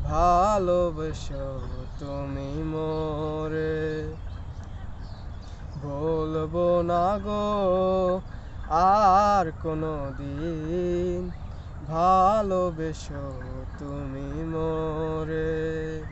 ভালোবেসো তুমি মোরে। বলব না গো, আর কোনো দিন ভালোবেসো তুমি মোরে।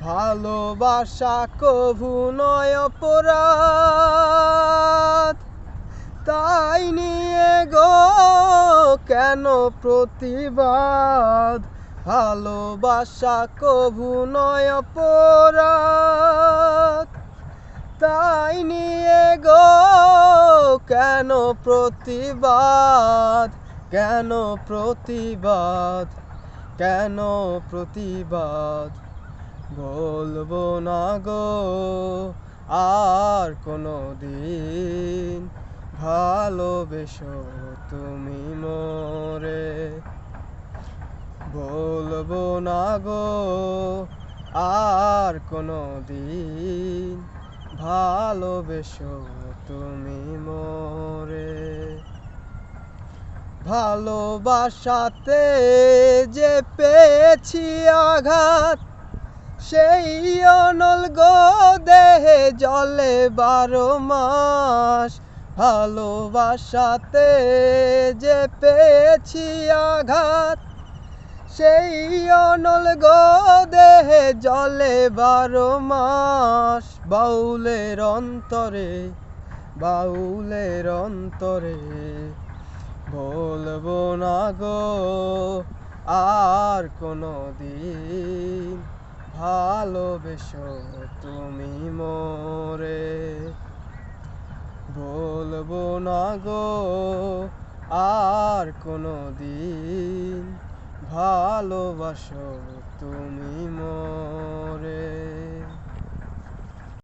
ভালোবাসা কভু নয় অপরাধ, তাই নিয়ে গো কেন প্রতিবাদ? ভালোবাসা কভু নয় অপরাধ। তাই নিয়ে গো, কেন প্রতিবাদ? কেন প্রতিবাদ? কেন প্রতিবাদ? বলব না গো, আর কোনো দিন ভালোবেসো তুমি মোরে বলব না গো, আর কোনো দিন ভালোবেসো তুমি মোরে। ভালোবাসাতে যে পেয়েছি আঘাত, সেই অনল গো দেহে জলে বারো মাস। ভালোবাসাতে যে পেয়েছি আঘাত সেই অনল দেহে জলে বারো মাস, বাউলের অন্তরে বাউলের অন্তরে। বলব না গো, আর কোনো দিন ভালোবেসো তুমি মোরে। বলব না গো, আর কোনো দিন ভালোবাসো তুমি মোরে।